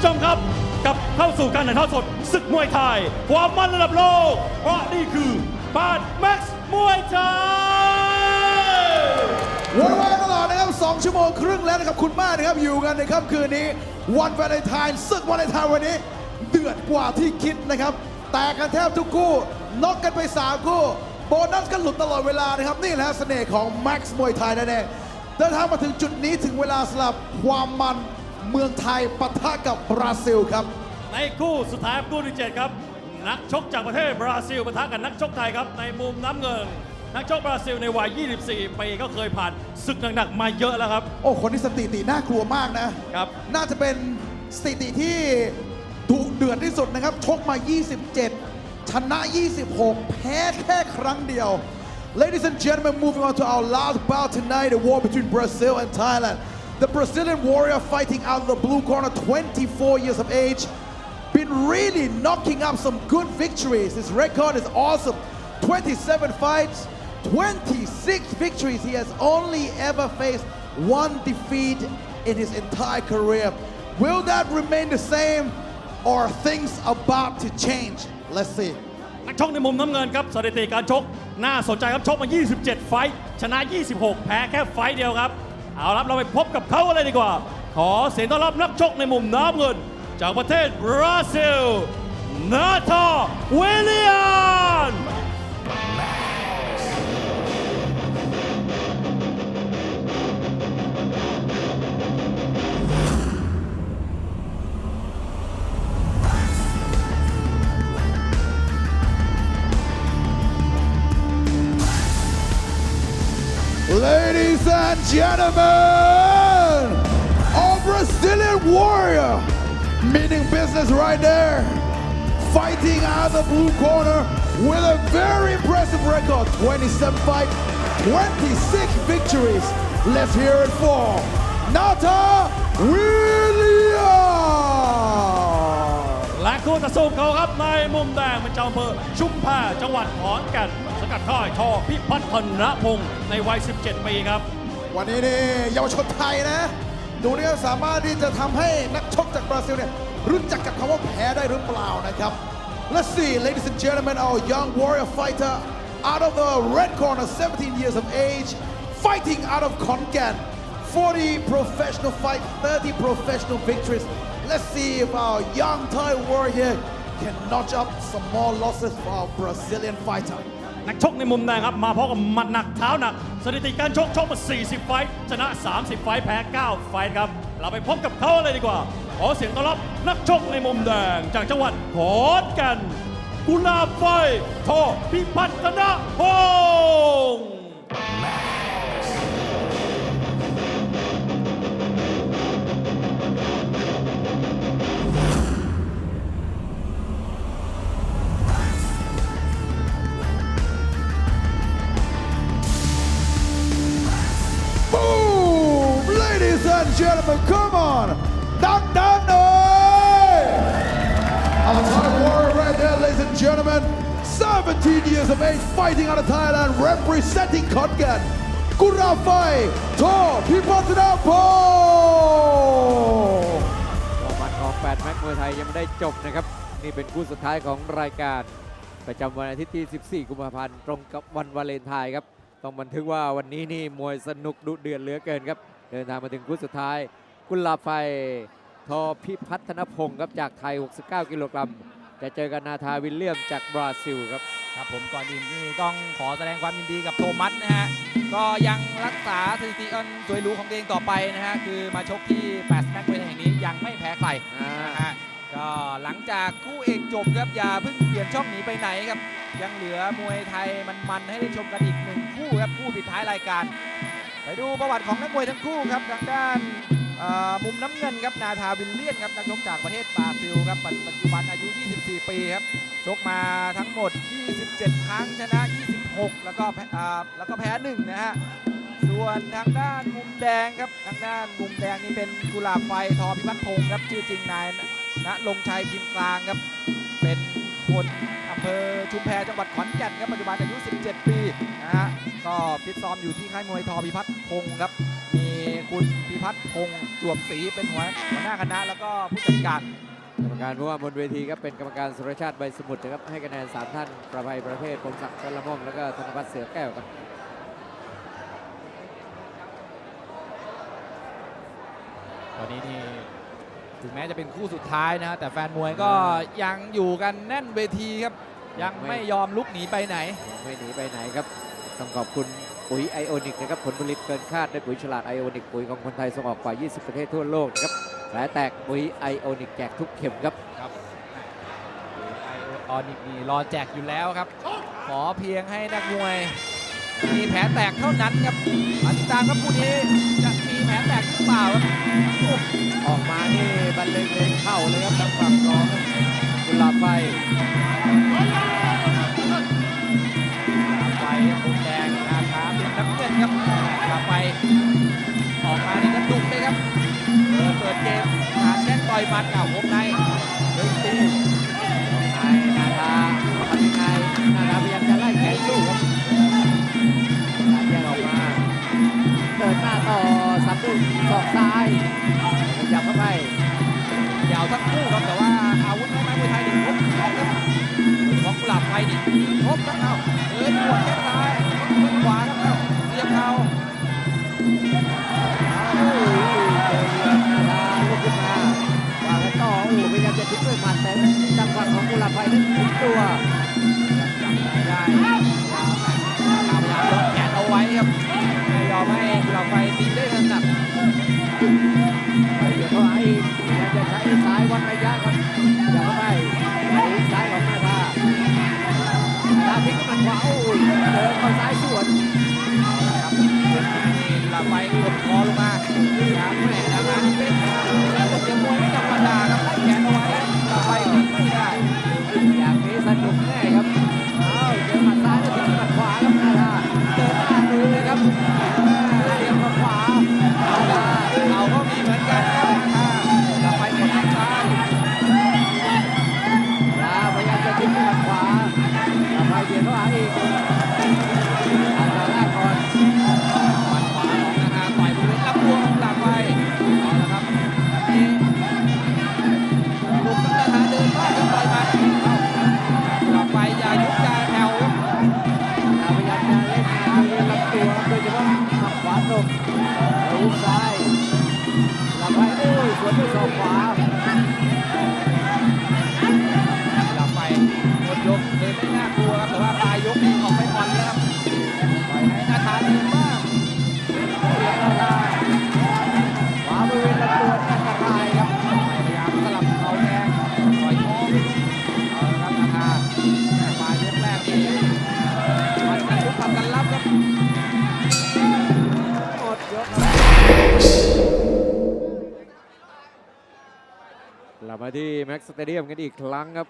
ผู้ชมครับกลับเข้าสู่การถ่ายทอดสดศึกมวยไทย ความมันระดับโลก เพราะนี่คือบ้านแม็กซ์มวยไทยวนไปตลอดนะครับ 2 ชั่วโมงครึ่งแล้วนะครับ คุณมากนะครับ อยู่กันในค่ำคืนนี้ วันวาเลนไทน์ศึกวาเลนไทน์วันนี้ เดือดกว่าที่คิดนะครับ แตกกันแทบทุกคู่น็อกกันไป 3 คู่ โบนัสก็หลุดตลอดเวลานะครับ นี่แหละเสน่ห์ของแม็กซ์มวยไทยนั่นเองเดินทางมาถึงจุดนี้ถึงเวลาสลับความมัน เมืองไทยปะทะกับบราซิลครับ ในคู่สุดท้ายคู่ที่7ครับ นักชกจากประเทศบราซิลปะทะกับนักชกไทยครับ ในมุมน้ำเงิน นักชกบราซิลในวัย 24 ปีก็เคยผ่านศึกหนักๆมาเยอะแล้วครับ โอ้คนนี้สถิติน่ากลัวมากนะครับ น่าจะเป็นสถิติที่ดุเดือดที่สุดนะครับ ชกมา 27 ชนะ 26 แพ้แค่ครั้งเดียว Ladies and gentlemen, moving on to our last bout tonight, the war between Brazil and Thailand. The Brazilian warrior fighting out of the blue corner, 24 years of age, been really knocking up some good victories. His record is awesome 27 fights, 26 victories. He has only ever faced one defeat in his entire career. Will that remain the same or are things about to change? Let's see. นักชกในมุมน้ำเงินครับสถิติการชก น่าสนใจครับชกมา 27 ไฟท์ชนะ 26 แพ้แค่ไฟท์เดียวครับ เอาละครับเราไปพบกับเขาเลยดีกว่า ขอเสียงต้อนรับนักชกในมุมน้ำเงิน จากประเทศบราซิล นาธาเวเลียน and gentlemen, our Brazilian warrior, meaning business right there, fighting out of the blue corner with a very impressive record 27 fights, 26 victories. Let's hear it for Nata Williams. และคู่ต่อสู้เขาครับในมุมแดงเป็นเจ้าอำเภอชุมแพจังหวัดขอนแก่นสกัดค่ายชอพิพัฒนพงศ์ในวัย 17 ปีครับ วันนี้นี่เยาวชนไทยนะ ดูนี่สามารถที่จะทำให้นักชกจากบราซิลเนี่ยรู้จักกับคำว่าแพ้ได้หรือเปล่านะครับ Let's see ladies and gentlemen our young warrior fighter out of the red corner 17 years of age fighting out of Konkan 40 professional fights 30 professional victories Let's see if our young Thai warrior can notch up some more losses for our Brazilian fighter นักชกในมุมแดงครับ มาพร้อมกับหมัดหนักเท้าหนัก สถิติการชกชกมา 40 ไฟท์ชนะ 30 ไฟท์แพ้ 9 ไฟท์ครับ เราไปพบกับเขาเลยดีกว่า ขอเสียงต้อนรับนักชกในมุมแดงจากจังหวัดขอนแก่นกุลาบไฟทอพิพัฒนพงศ์ gentlemen, come on! Dang down noise! Our Thai warrior right there, ladies and gentlemen. 17 years of age, fighting out of Thailand, representing Konkan. Kurafai, To, Pipatanapong! รางวัลของแปดแม็กมวยไทยยังไม่ได้จบนะครับ นี่เป็นคู่สุดท้ายของรายการ ประจำวันอาทิตย์ที่ 14 กุมภาพันธ์ ตรงกับวันวาเลนไทน์ครับ ต้องบันทึกว่าวันนี้นี่มวยสนุกดุเดือดเหลือเกินครับ เดินทางมาถึงคู่สุดท้าย กุลาไฟทอพิพัฒนพงศ์ครับจากไทย 69 กิโลกรัมจะเจอกันนาธาวิลเลียมจากบราซิลครับครับผมก่อนอื่นนี่ต้องขอแสดงความยินดีกับโทมัสนะฮะก็ยังรักษาสถิติอันสวยหรูของตัวเองต่อไปนะฮะคือมาชกที่แปดแม็กเวทแห่งนี้ยังไม่แพ้ใครอ่านะฮะก็หลังจากคู่เอกจบครับอย่าเพิ่งเปลี่ยนช่องหนีไปไหนครับ ยังเหลือมวยไทยมันๆให้ได้ชมกันอีกหนึ่งคู่ครับคู่ปิดท้ายรายการ ไปดูประวัติของนักมวยทั้งคู่ครับทางด้านอ่อมุมน้ำเงินครับนาธาวิลเลียนครับนักชกจากประเทศบราซิลครับปัจจุบันอายุ 24 ปีครับชกมาทั้งหมด 27 ครั้งชนะ 26 แล้วก็แพ้อ่าแล้วก็แพ้หนึ่งนะฮะส่วนทางด้านมุมแดงครับทางด้านมุมแดงนี่เป็นกุหลาบไฟทอพิพัฒน์พงศ์ครับชื่อจริงนายณลงชัยพิมพ์กลางครับ เป็นคนอำเภอชุมแพจังหวัดขอนแก่นครับปัจจุบันอายุ 17 ปี ก็ฟิตซ้อมอยู่ที่ค่ายมวยทอพิพัฒน์พงศ์ครับ มีคุณพิพัฒน์พงษ์จวบศรีเป็นหัวหัวหน้าคณะแล้วก็ผู้จัดการกรรมการผู้ว่าบนเวทีครับเป็นกรรมการสุรชาติใบสมุทรนะครับให้คะแนนสามท่านประภัยประเภทพงศักดิ์กระม่อมแล้วก็ธนวัฒน์เสือแก้วครับตอนนี้นี่ถึงแม้จะเป็นคู่สุดท้ายนะฮะแต่แฟนมวยก็ยังอยู่กันแน่นเวทีครับ ยังไม่ยอมลุกหนีไปไหน ยังไม่หนีไปไหนครับ ต้องขอบคุณปุ๋ยไอโอนิกนะครับผลผลิตเกินคาดด้วยปุ๋ยฉลาดไอโอนิกปุ๋ยของคนไทยส่งออกกว่า 20 ประเทศทั่วโลกนะครับแผลแตกปุ๋ยไอโอนิกแจกทุกเข็มครับครับไอออนิกนี่รอแจกอยู่แล้วครับ ขอเพียงให้นักมวยมีแผลแตกเท่านั้นครับมาติดตามครับคู่นี้จะมีแผลแตกหรือเปล่าครับโอ้ออกมานี่บรรเลงเพลงเข้าเลยครับทางฝั่งของกุหลาบไฟ มัดอะวงใน ไปตีได้ถนัดไปเดี๋ยวเข้าหาอีกพยายามจะใช้ซ้ายวัดระยะครับอย่าเข้าไปไหลซ้ายของมาตานาทาทิ้งมันขวาโอ้ยเดินเข้าซ้ายสวนครับนี่กุหลาไฟกดคอลงมาอย่างแม่ ด้วยศอกขวา มาที่แม็กซ์สเตเดียมกันอีกครั้งครับ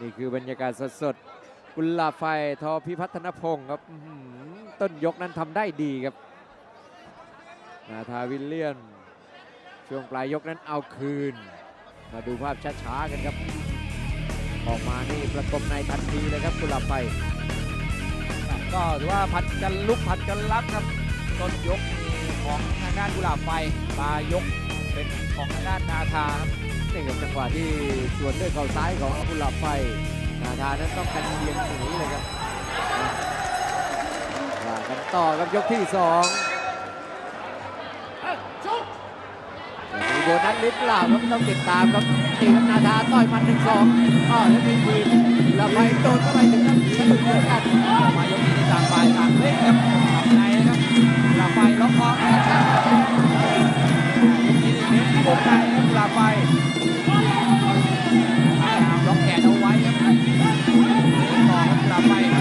นี่คือบรรยากาศสดๆกุลาไฟทอพิพัฒนพงศ์ครับต้นยกนั้นทำได้ดีครับ นาธาวิลเลียน ช่วงปลายยกนั้นเอาคืน มาดูภาพช้าๆกันครับ ออกมานี่ประกบในทันทีเลยครับกุลาไฟก็ถือว่าผัดกันลุกผัดกันรับครับ ต้นยกของทางด้านกุหลาไฟปลายยก เป็นของทางด้านนาธาครับนี่ครับจังหวะที่สวนด้วยเข่าซ้ายของกุลาบไฟนาธานั้นต้องกันเบียงหนีเลยครับว่ากันต่อครับยกที่สองมีโบนัสหรือเปล่าครับต้องติดตามครับนี่ครับนาธาต่อยมันหนึ่งสองอ้อแล้วมีคืนลาบไฟโดนเข้าไปถึงกับสะดุดเหมือนกันมายกนี้ต่างฝ่ายต่างเล่นครับขับในนะครับลาบไฟล็อกคอ นี่เน้นที่วงในครับกลาไฟล็อกแขนเอาไว้ครับต่อครับกลาไฟ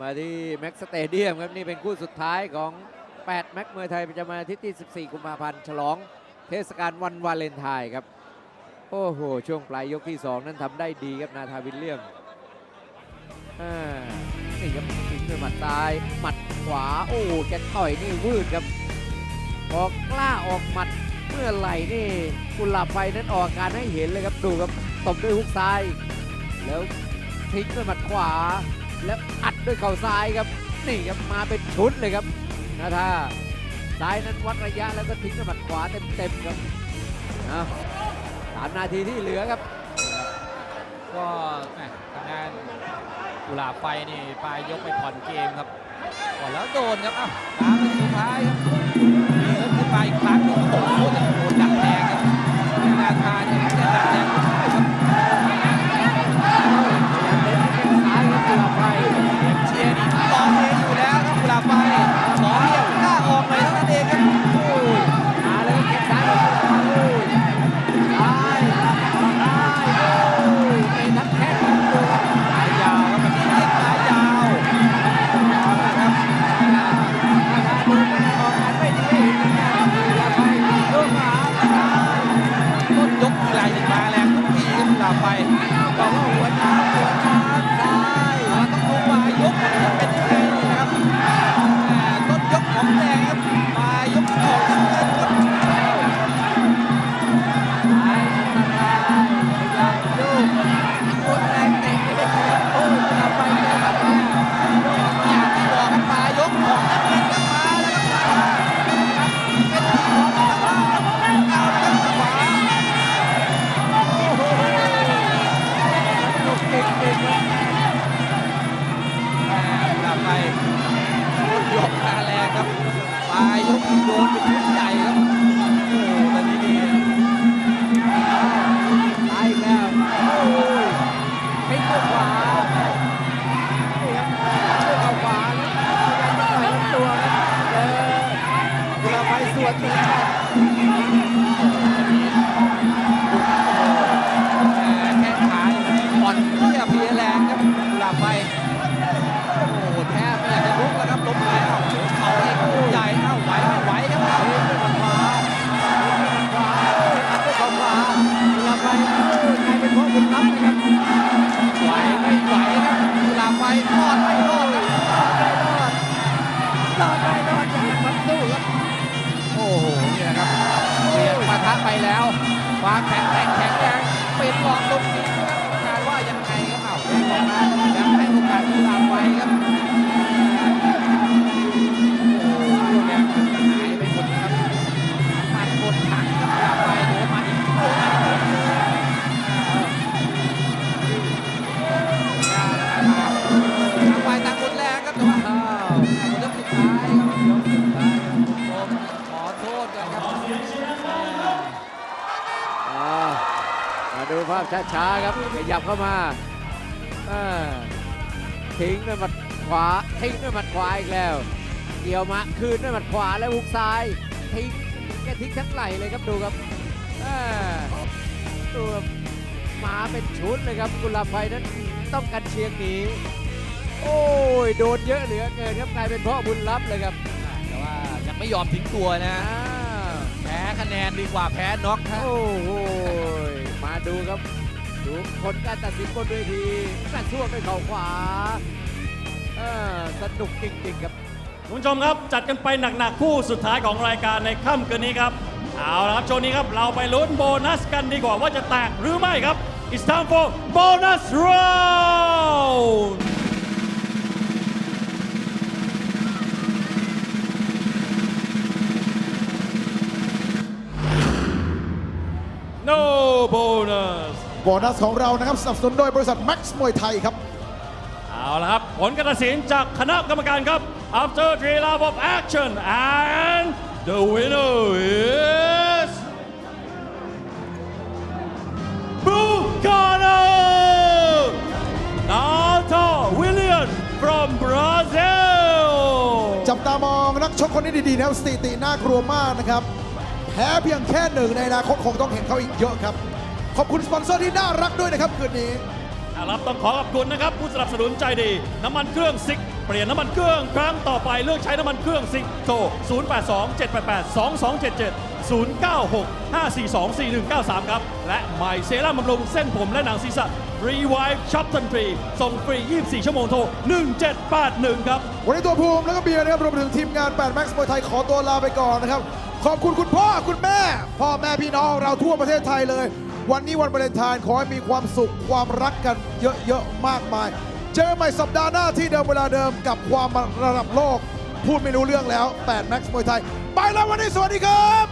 มาที่แม็กสเตเดียมครับ นี่เป็นคู่สุดท้ายของ 8 แม็กเมือไทยประจำวันอาทิตย์ที่ 14 กุมภาพันธ์ฉลองเทศกาลวันวาเลนไทน์ครับ โอ้โห ช่วงปลายยกที่ 2 นั้นทำได้ดีครับ นาธาวิลเลียมนี่ครับทิ้งด้วยหมัดซ้ายหมัดขวา โอ้แกต่อยนี่วืดครับออกล้าออกหมัดเมื่อไหร่นี่กุหลาบไฟนั้นออกการให้เห็นเลยครับดูครับตบด้วยฮุกซ้าย แล้วทิ้งด้วยหมัดขวา แล้วอัดด้วยเข่าซ้ายครับนี่ครับมาเป็นชุดเลยครับนาธาซ้ายนั้นวัดระยะแล้วก็ทิ้งด้วยหมัดขวาเต็มๆครับนะสามนาทีที่เหลือครับ ก็ทางด้านกุหลาบไฟนี่ปลายยกไปผ่อนเกมครับก่อนแล้วโดนครับอ้าวตามสุดท้ายครับเดินขึ้นไปอีกครั้งโอ้ รอดไม่รอดครัดรอดไม่รอดอย่างมันสู้ครับ โอ้โห นี่แะครับเปลี่ยนมาทะไปแล้ววางแผน ภาพช้าๆครับขยับเข้ามาอ่าทิ้งด้วยหมัดขวาทิ้งด้วยหมัดขวาอีกแล้ว เกี่ยวมาคืนด้วยหมัดขวาแล้วหุกซ้ายทิ้งแกทิ้งทั้งไหลเลยครับดูครับอ่าดูครับมาเป็นชุดเลยครับกุลาไฟนั้นต้องกันเชียงหนีโอ้ยโดนเยอะเหลือเกินครับกลายเป็นพ่อบุญรับเลยครับแต่ว่ายังไม่ยอมทิ้งตัวนะอ้าวแพ้คะแนนดีกว่าแพ้น็อกฮะโอ้โหมา ดูครับ ดูผลการตัดสินบนเวทีกระช่วงด้วยเข่าขวาสนุกจริงๆครับคุณผู้ชมครับจัดกันไปหนักๆคู่สุดท้ายของรายการในค่ำคืนนี้ครับ เอาละครับช่วงนี้ครับเราไปลุ้นโบนัสกันดีกว่าว่าจะแตกหรือไม่ครับ It's time for bonus round No bonus โบนัสของเรานะครับสนับสนุนโดยบริษัท Max มวยไทยครับ เอาละครับ ผลการตัดสินจากคณะกรรมการครับ after three rounds of action and the winner is Bucano Nato William from Brazil จับตามองนักชกคนนี้ดีๆนะครับสถิติน่ากลัวมากนะครับ แพ้เพียงแค่หนึ่งในอนาคตคงต้องเห็นเขาอีกเยอะครับ ขอบคุณสปอนเซอร์ที่น่ารักด้วยนะครับคืนนี้ครับต้องขอขอบคุณนะครับ ผู้สนับสนุนใจดี น้ำมันเครื่องซิก เปลี่ยนน้ำมันเครื่องครั้งต่อไปเลือกใช้น้ำมันเครื่องซิกโทร 082 788 2277 096 542 4193 ครับ และใหม่เซรั่มบำรุงเส้นผมและหนังศีรษะ Revive Shop ทันฟรีส่งฟรี 24 ชั่วโมงโทร 1781 ครับ วันนี้ตัวภูมิแล้วก็เบียร์นะครับรวมไปถึงทีมงาน8 Max มวยไทยขอตัวลาไปก่อนนะครับ ขอบคุณคุณพ่อคุณแม่ พ่อแม่พี่น้องเราทั่วประเทศไทยเลย วันนี้วันวาเลนไทน์ขอให้มีความสุขความรักกันเยอะๆมากมาย เจอใหม่สัปดาห์หน้าที่เดิมเวลาเดิมกับความระดับโลก พูดไม่รู้เรื่องแล้ว8 Max มวยไทย ไปแล้ววันนี้สวัสดีครับ